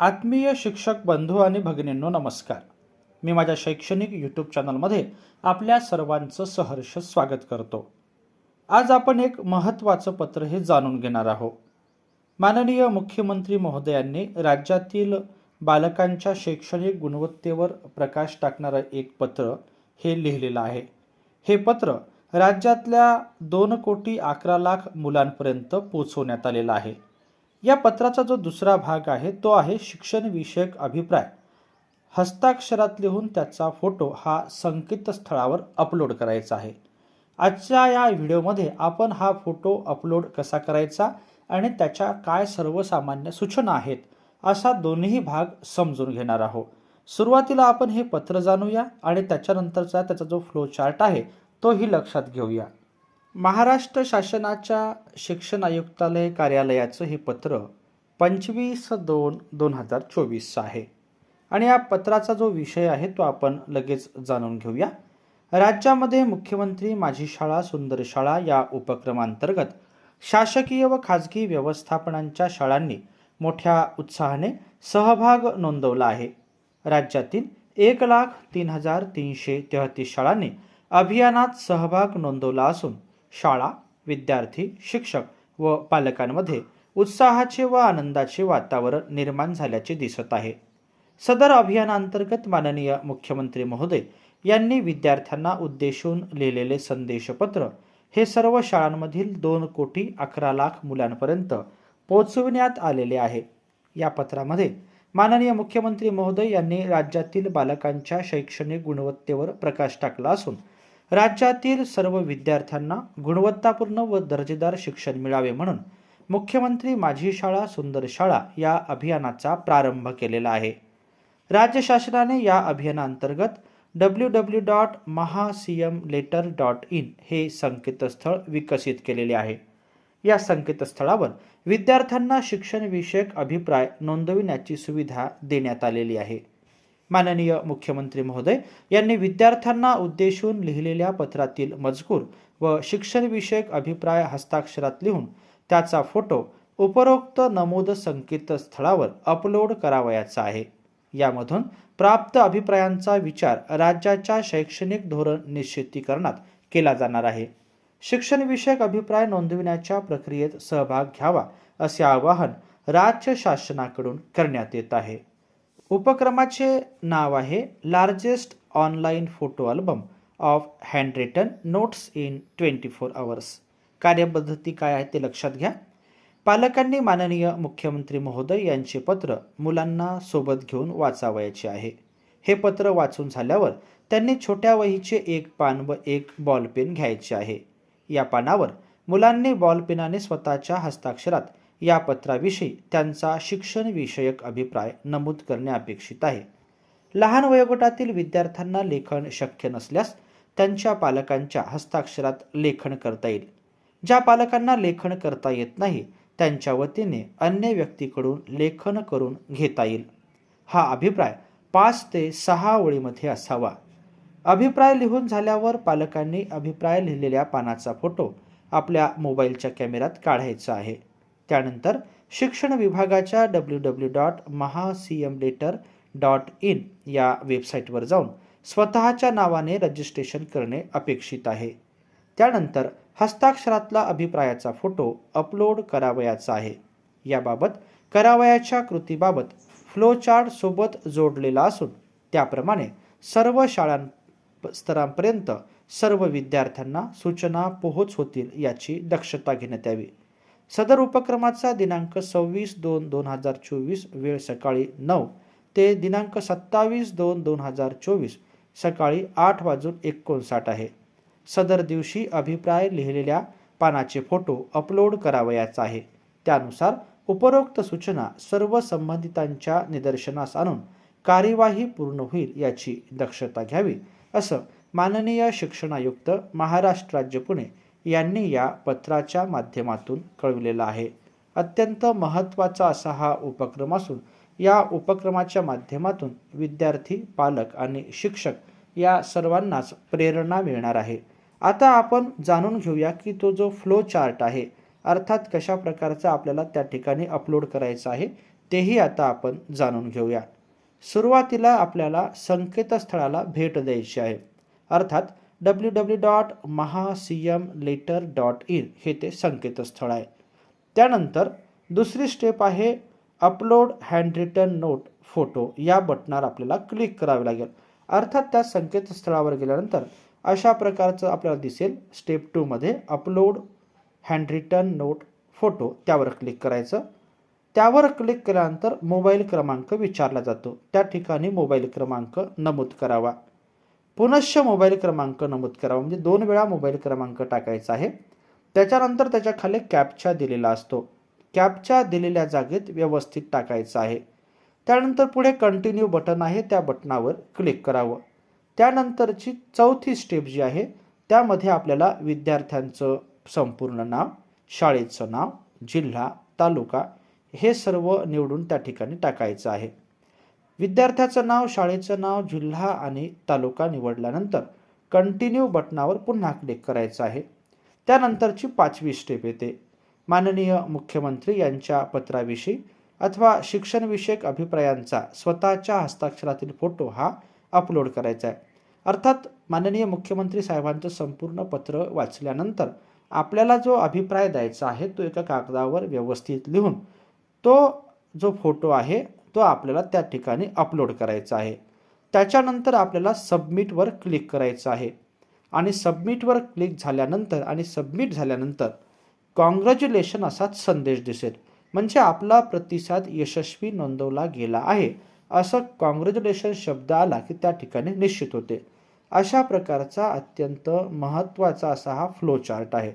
आत्मीय शिक्षक बंधू आणि भगिनींनो नमस्कार. मी माझ्या शैक्षणिक यूट्यूब चॅनलमध्ये आपल्या सर्वांचं सहर्ष स्वागत करतो. आज आपण एक महत्त्वाचं पत्र हे जाणून घेणार आहोत. माननीय मुख्यमंत्री महोदयांनी राज्यातील बालकांच्या शैक्षणिक गुणवत्तेवर प्रकाश टाकणारं एक पत्र हे लिहिलेलं आहे. हे पत्र राज्यातल्या दोन कोटी अकरा लाख मुलांपर्यंत पोचवण्यात आलेलं आहे. या पत्राचा जो दुसरा भाग आहे तो आहे शिक्षणविषयक अभिप्राय. हस्ताक्षरात लिहून त्याचा फोटो हा संकेतस्थळावर अपलोड करायचा आहे. आजच्या या व्हिडिओमध्ये आपण हा फोटो अपलोड कसा करायचा आणि त्याच्या काय सर्वसामान्य सूचना आहेत असा दोन्ही भाग समजून घेणार आहोत. सुरुवातीला आपण हे पत्र जाणूया आणि त्याच्यानंतरचा त्याचा जो फ्लो चार्ट आहे तोही लक्षात घेऊया. महाराष्ट्र शासनाच्या शिक्षण आयुक्तालय कार्यालयाचं हे पत्र पंचवीस दोन दोन हजार चोवीसचं आहे. आणि या पत्राचा जो विषय आहे तो आपण लगेच जाणून घेऊया. राज्यामध्ये मुख्यमंत्री माझी शाळा सुंदर शाळा या उपक्रमांतर्गत शासकीय व खाजगी व्यवस्थापनांच्या शाळांनी मोठ्या उत्साहाने सहभाग नोंदवला आहे. राज्यातील एक लाख तीन हजार तीनशे तेहतीस शाळांनी अभियानात सहभाग नोंदवला असून शाळा विद्यार्थी शिक्षक व पालकांमध्ये उत्साहाचे व आनंदाचे वातावरण निर्माण झाल्याचे दिसत आहे. सदर अभियानांतर्गत माननीय मुख्यमंत्री महोदय यांनी विद्यार्थ्यांना उद्देशून लिहिलेले संदेशपत्र हे सर्व शाळांमधील दोन कोटी अकरा लाख मुलांपर्यंत पोचविण्यात आलेले आहे. या पत्रामध्ये माननीय मुख्यमंत्री महोदय यांनी राज्यातील बालकांच्या शैक्षणिक गुणवत्तेवर प्रकाश टाकला असून राज्यातील सर्व विद्यार्थ्यांना गुणवत्तापूर्ण व दर्जेदार शिक्षण मिळावे म्हणून मुख्यमंत्री माझी शाळा सुंदर शाळा या अभियानाचा प्रारंभ केलेला आहे. राज्य शासनाने या अभियानांतर्गत W W dot Maha C M letter dot in हे संकेतस्थळ विकसित केलेले आहे. या संकेतस्थळावर विद्यार्थ्यांना शिक्षणविषयक अभिप्राय नोंदविण्याची सुविधा देण्यात आलेली आहे. माननीय मुख्यमंत्री महोदय यांनी विद्यार्थ्यांना उद्देशून लिहिलेल्या पत्रातील मजकूर व शिक्षणविषयक अभिप्राय हस्ताक्षरात लिहून त्याचा फोटो उपरोक्त नमूद संकेतस्थळावर अपलोड करावयाचा आहे. यामधून प्राप्त अभिप्रायांचा विचार राज्याच्या शैक्षणिक धोरण निश्चितीकरणात केला जाणार आहे. शिक्षणविषयक अभिप्राय नोंदविण्याच्या प्रक्रियेत सहभाग घ्यावा असे आवाहन राज्य शासनाकडून करण्यात येत आहे. उपक्रमाचे नाव आहे largest online photo album of handwritten notes in twenty four hours. कार्यपद्धती काय आहे ते लक्षात घ्या. पालकांनी माननीय मुख्यमंत्री महोदय यांचे पत्र मुलांना सोबत घेऊन वाचावयाचे आहे. हे पत्र वाचून झाल्यावर त्यांनी छोट्या वहीचे एक पान व एक बॉल पेन घ्यायचे आहे. या पानावर मुलांनी बॉल पेनाने स्वतःच्या हस्ताक्षरात या पत्राविषयी त्यांचा शिक्षणविषयक अभिप्राय नमूद करणे अपेक्षित आहे. लहान वयोगटातील विद्यार्थ्यांना लेखन शक्य नसल्यास त्यांच्या पालकांच्या हस्ताक्षरात लेखन करता येईल. ज्या पालकांना लेखन करता येत नाही त्यांच्या वतीने अन्य व्यक्तीकडून लेखन करून घेता येईल. हा अभिप्राय पाच ते सहा ओळीमध्ये असावा. अभिप्राय लिहून झाल्यावर पालकांनी अभिप्राय लिहिलेल्या पानाचा फोटो आपल्या मोबाईलच्या कॅमेऱ्यात काढायचा आहे. त्यानंतर शिक्षण विभागाच्या W W dot Maha C M letter dot in या वेबसाईटवर जाऊन स्वतःच्या नावाने रजिस्ट्रेशन करणे अपेक्षित आहे. त्यानंतर हस्ताक्षरातला अभिप्रायाचा फोटो अपलोड करावयाचा आहे. याबाबत करावयाच्या कृतीबाबत फ्लोचार्ट सोबत जोडलेला असून त्याप्रमाणे सर्व शाळां स्तरांपर्यंत सर्व विद्यार्थ्यांना सूचना पोहोच होतील याची दक्षता घेण्यात यावी. सदर उपक्रमाचा दिनांक सव्वीस दोन दोन हजार चोवीस वेळ सकाळी नऊ ते दिनांक सत्तावीस दोन दोन हजार चोवीस सकाळी आठ वाजून एकोणसाठ आहे. सदर दिवशी अभिप्राय लिहिलेल्या पानाचे फोटो अपलोड करावयाचा आहे. त्यानुसार उपरोक्त सूचना सर्व संबंधितांच्या निदर्शनास आणून कार्यवाही पूर्ण होईल याची दक्षता घ्यावी असं माननीय शिक्षणायुक्त महाराष्ट्र राज्य पुणे यांनी या पत्राच्या माध्यमातून कळविलेला आहे. अत्यंत महत्त्वाचा असा हा उपक्रम असून या उपक्रमाच्या माध्यमातून विद्यार्थी पालक आणि शिक्षक या सर्वांनाच प्रेरणा मिळणार आहे. आता आपण जाणून घेऊया की तो जो फ्लो चार्ट आहे अर्थात कशा प्रकारचा आपल्याला त्या ठिकाणी अपलोड करायचा आहे तेही आता आपण जाणून घेऊया. सुरुवातीला आपल्याला संकेतस्थळाला भेट द्यायची आहे. अर्थात W W dot Maha C M letter dot in हे ते संकेतस्थळ आहे. त्यानंतर दुसरी स्टेप आहे upload handwritten note photo या बटनावर आपल्याला क्लिक करावे लागेल. अर्थात त्या संकेतस्थळावर गेल्यानंतर अशा प्रकारचं आपल्याला दिसेल स्टेप टूमध्ये upload handwritten note photo त्यावर क्लिक करायचं. त्यावर क्लिक केल्यानंतर मोबाईल क्रमांक विचारला जातो. त्या ठिकाणी मोबाईल क्रमांक नमूद करावा. पुनश्च मोबाईल क्रमांक नमूद करावा म्हणजे दोन वेळा मोबाईल क्रमांक टाकायचा आहे. त्याच्यानंतर त्याच्याखाली कॅपचा दिलेला असतो. कॅपच्या दिलेल्या जागेत व्यवस्थित टाकायचं आहे. त्यानंतर पुढे कंटिन्यू बटन आहे. त्या बटनावर क्लिक करावं. त्यानंतरची चौथी स्टेप जी आहे त्यामध्ये आपल्याला विद्यार्थ्यांचं संपूर्ण नाव शाळेचं नाव जिल्हा तालुका हे सर्व निवडून त्या ठिकाणी टाकायचं आहे. विद्यार्थ्याचं नाव शाळेचं नाव जिल्हा आणि तालुका निवडल्यानंतर कंटिन्यू बटनावर पुन्हा क्लिक करायचं आहे. त्यानंतरची पाचवी स्टेप येते. माननीय मुख्यमंत्री यांच्या पत्राविषयी अथवा शिक्षणविषयक अभिप्रायांचा स्वतःच्या हस्ताक्षरातील फोटो हा अपलोड करायचा आहे. अर्थात माननीय मुख्यमंत्री साहेबांचं संपूर्ण पत्र वाचल्यानंतर आपल्याला जो अभिप्राय द्यायचा आहे तो एका कागदावर व्यवस्थित लिहून तो जो फोटो आहे तो आपल्याला त्या ठिकाणी अपलोड करायचा आहे. त्याच्यानंतर आपल्याला सबमिटवर क्लिक करायचं आहे. आणि सबमिटवर क्लिक झाल्यानंतर आणि सबमिट झाल्यानंतर कॉंग्रॅच्युलेशन असा संदेश दिसेल. म्हणजे आपला प्रतिसाद यशस्वी नोंदवला गेला आहे. असं कॉंग्रॅच्युलेशन शब्द आला की त्या ठिकाणी निश्चित होते. अशा प्रकारचा अत्यंत महत्त्वाचा असा हा फ्लो चार्ट आहे.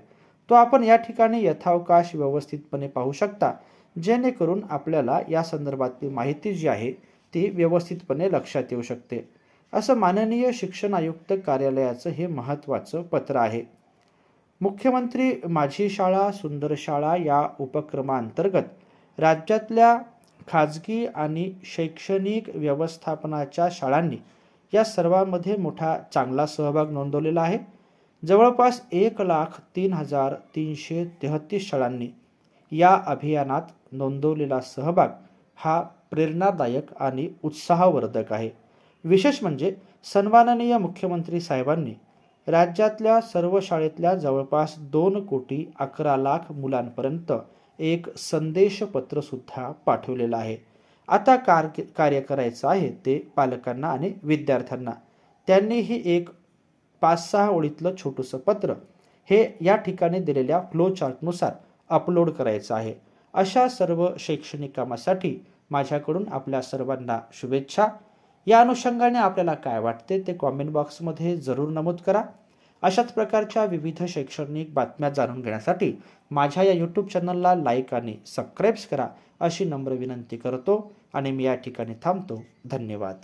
तो आपण या ठिकाणी यथावकाश व्यवस्थितपणे पाहू शकता. जेणेकरून आपल्याला या संदर्भातली माहिती जी आहे ती व्यवस्थितपणे लक्षात येऊ शकते. असं माननीय शिक्षण आयुक्त कार्यालयाचं हे महत्त्वाचं पत्र आहे. मुख्यमंत्री माझी शाळा सुंदर शाळा या उपक्रमांतर्गत राज्यातल्या खाजगी आणि शैक्षणिक व्यवस्थापनाच्या शाळांनी या सर्वांमध्ये मोठा चांगला सहभाग नोंदवलेला आहे. जवळपास एक लाख तीन हजार तीनशे तेहतीस शाळांनी या अभियानात नोंदवलेला सहभाग हा प्रेरणादायक आणि उत्साहवर्धक आहे. विशेष म्हणजे सन्माननीय मुख्यमंत्री साहेबांनी राज्यातल्या सर्व शाळेतल्या जवळपास दोन कोटी अकरा लाख मुलांपर्यंत एक संदेशपत्रसुद्धा पाठवलेलं आहे. आता कार कार्य करायचं आहे ते पालकांना आणि विद्यार्थ्यांना. त्यांनीही एक पाच सहा ओळीतलं छोटंसं पत्र हे या ठिकाणी दिलेल्या फ्लो चार्टनुसार अपलोड करायचं आहे. अशा सर्व शैक्षणिक कामासाठी माझ्याकडून आपल्या सर्वांना शुभेच्छा. या अनुषंगाने आपल्याला काय वाटते ते कॉमेंट बॉक्समध्ये जरूर नमूद करा. अशाच प्रकारच्या विविध शैक्षणिक बातम्या जाणून घेण्यासाठी माझ्या या यूट्यूब चॅनलला लाईक आणि सबस्क्राईब्स करा अशी नम्र विनंती करतो आणि मी या ठिकाणी थांबतो. धन्यवाद.